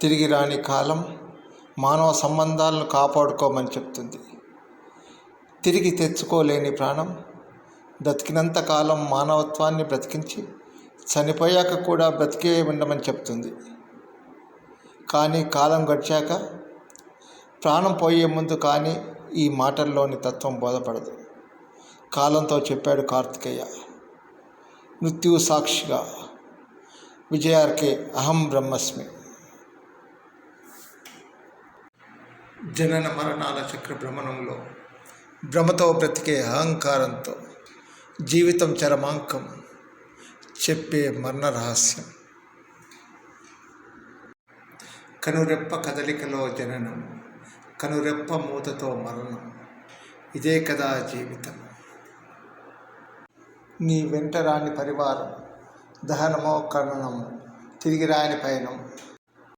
తిరిగి రాని కాలం మానవ సంబంధాలను కాపాడుకోమని చెప్తుంది. తిరిగి తెచ్చుకోలేని ప్రాణం బ్రతికినంత కాలం మానవత్వాన్ని బ్రతికించి చనిపోయాక కూడా బ్రతికే ఉండమని చెప్తుంది. కానీ కాలం గడిచాక ప్రాణం పోయే ముందు కానీ ఈ మాటల్లోని తత్వం బోధపడదు. కాలంతో చెప్పాడు కార్తికేయ. మృత్యు సాక్షిగా విజయార్కే అహం బ్రహ్మస్మి. జనన మరణాల చక్ర భ్రమణంలో భ్రమతో బ్రతికే అహంకారంతో జీవితం చరమాంకం చెప్పే మరణ రహస్యం. కనురెప్ప కదలికలో జననం కనురెప్ప మూతతో మరణం ఇదే కదా జీవితం. నీ వెంట రాని పరివారం దహనమో కర్ణనము తిరిగి రాని పయనం